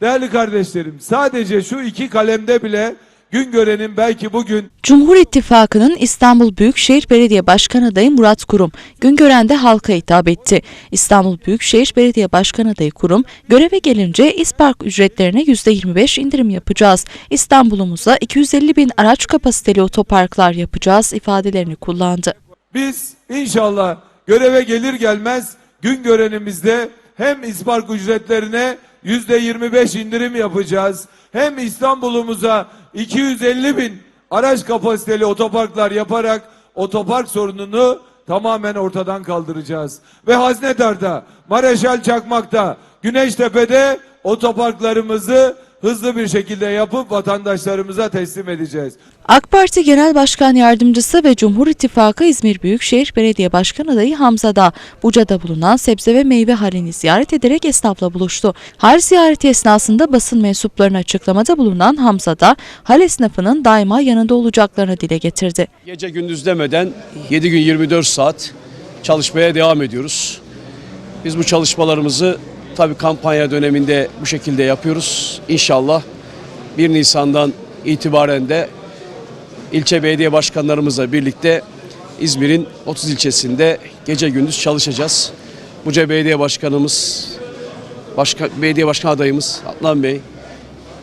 Değerli kardeşlerim sadece şu iki kalemde bile gün görenin belki bugün Cumhur İttifakı'nın İstanbul Büyükşehir Belediye Başkan adayı Murat Kurum, Güngören'de halka hitap etti. İstanbul Büyükşehir Belediye Başkan adayı Kurum, göreve gelince İspark ücretlerine %25 indirim yapacağız. İstanbul'umuza 250 bin araç kapasiteli otoparklar yapacağız ifadelerini kullandı. biz inşallah göreve gelir gelmez gün görenimizde hem ispark ücretlerine yüzde 25 indirim yapacağız. Hem İstanbul'umuza 250 bin araç kapasiteli otoparklar yaparak otopark sorununu tamamen ortadan kaldıracağız. Ve Haznedar'da, Mareşal Çakmak'ta, Güneştepe'de otoparklarımızı hızlı bir şekilde yapıp vatandaşlarımıza teslim edeceğiz. AK Parti Genel Başkan Yardımcısı ve Cumhur İttifakı İzmir Büyükşehir Belediye Başkan adayı Hamza Dağ, Buca'da bulunan sebze ve meyve halini ziyaret ederek esnafla buluştu. Hal ziyareti esnasında basın mensuplarına açıklamada bulunan Hamza Dağ, hal esnafının daima yanında olacaklarını dile getirdi. Gece gündüz demeden 7 gün 24 saat çalışmaya devam ediyoruz. Biz bu çalışmalarımızı tabii kampanya döneminde bu şekilde yapıyoruz. İnşallah 1 Nisan'dan itibaren de ilçe belediye başkanlarımızla birlikte İzmir'in 30 ilçesinde gece gündüz çalışacağız. Buca Belediye Başkanımız, başka, belediye başkan adayımız Adnan Bey,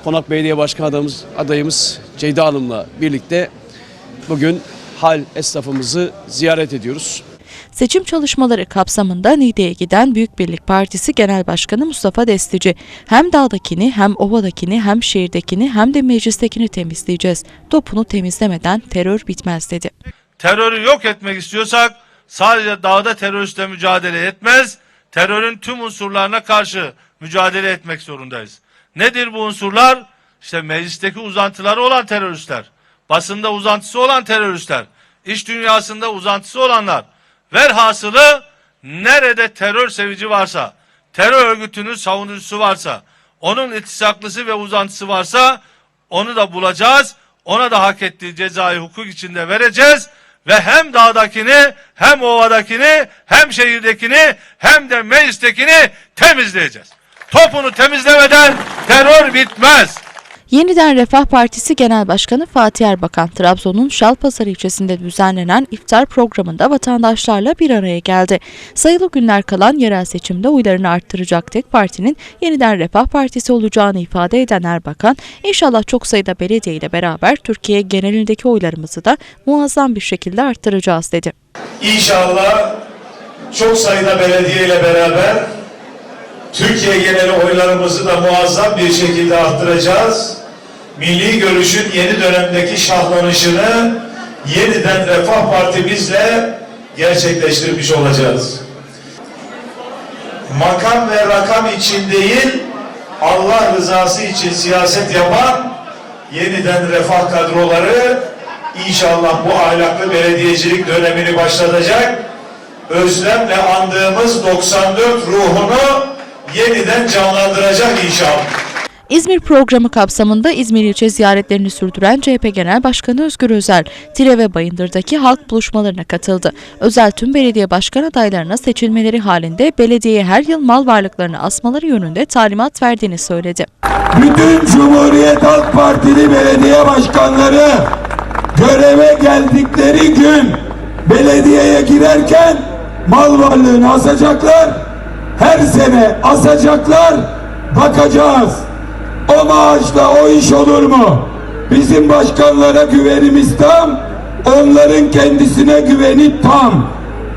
Konak Belediye Başkan adayımız, adayımız Ceyda Hanım'la birlikte bugün hal esnafımızı ziyaret ediyoruz. Seçim çalışmaları kapsamında Niğde'ye giden Büyük Birlik Partisi Genel Başkanı Mustafa Destici, hem dağdakini hem ovadakini hem şehirdekini hem de meclistekini temizleyeceğiz. Topunu temizlemeden terör bitmez dedi. terörü yok etmek istiyorsak sadece dağda teröristle mücadele etmez, terörün tüm unsurlarına karşı mücadele etmek zorundayız. Nedir bu unsurlar? İşte meclisteki uzantıları olan teröristler, basında uzantısı olan teröristler, iş dünyasında uzantısı olanlar. Velhasılı nerede terör sevici varsa, terör örgütünün savunucusu varsa, onun iltisaklısı ve uzantısı varsa onu da bulacağız. Ona da hak ettiği cezayı hukuk içinde vereceğiz ve hem dağdakini hem ovadakini hem şehirdekini hem de meclistekini temizleyeceğiz. Topunu temizlemeden terör bitmez. Yeniden Refah Partisi Genel Başkanı Fatih Erbakan, Trabzon'un Şalpazarı ilçesinde düzenlenen iftar programında vatandaşlarla bir araya geldi. Sayılı günler kalan yerel seçimde oylarını arttıracak tek partinin Yeniden Refah Partisi olacağını ifade eden Erbakan, inşallah çok sayıda belediye ile beraber Türkiye genelindeki oylarımızı da muazzam bir şekilde arttıracağız dedi. İnşallah çok sayıda belediye ile beraber Türkiye geneli oylarımızı da muazzam bir şekilde arttıracağız. Milli görüşün yeni dönemdeki şahlanışını yeniden Refah Partimizle gerçekleştirmiş olacağız. Makam ve rakam için değil, Allah rızası için siyaset yapan yeniden refah kadroları inşallah bu ahlaklı belediyecilik dönemini başlatacak. Özlemle andığımız 94 ruhunu yeniden canlandıracak inşallah. İzmir programı kapsamında İzmir ilçe ziyaretlerini sürdüren CHP Genel Başkanı Özgür Özel, Tire ve Bayındır'daki halk buluşmalarına katıldı. Özel tüm belediye başkan adaylarına seçilmeleri halinde belediyeye her yıl mal varlıklarını asmaları yönünde talimat verdiğini söyledi. bütün Cumhuriyet Halk Partili belediye başkanları göreve geldikleri gün belediyeye girerken mal varlığını asacaklar. Her sene asacaklar. Bakacağız. O maaşla o iş olur mu? Bizim başkanlara güvenimiz tam. Onların kendisine güveni tam.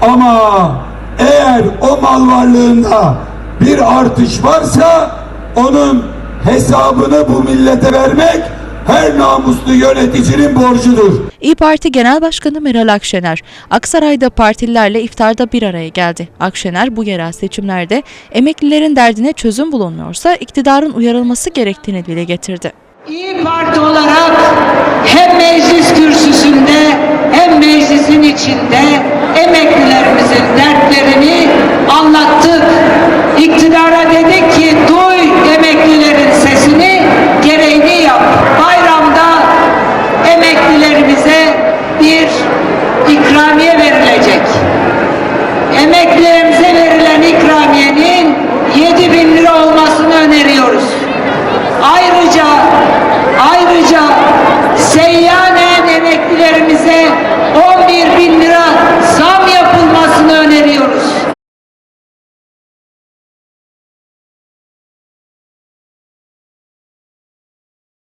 Ama eğer o mal varlığında bir artış varsa onun hesabını bu millete vermek her namuslu yöneticinin borcudur. İyi Parti Genel Başkanı Meral Akşener, Aksaray'da partililerle iftarda bir araya geldi. Akşener bu yerel seçimlerde emeklilerin derdine çözüm bulunmuyorsa iktidarın uyarılması gerektiğini dile getirdi. İyi Parti olarak hem meclis kürsüsünde hem meclisin içinde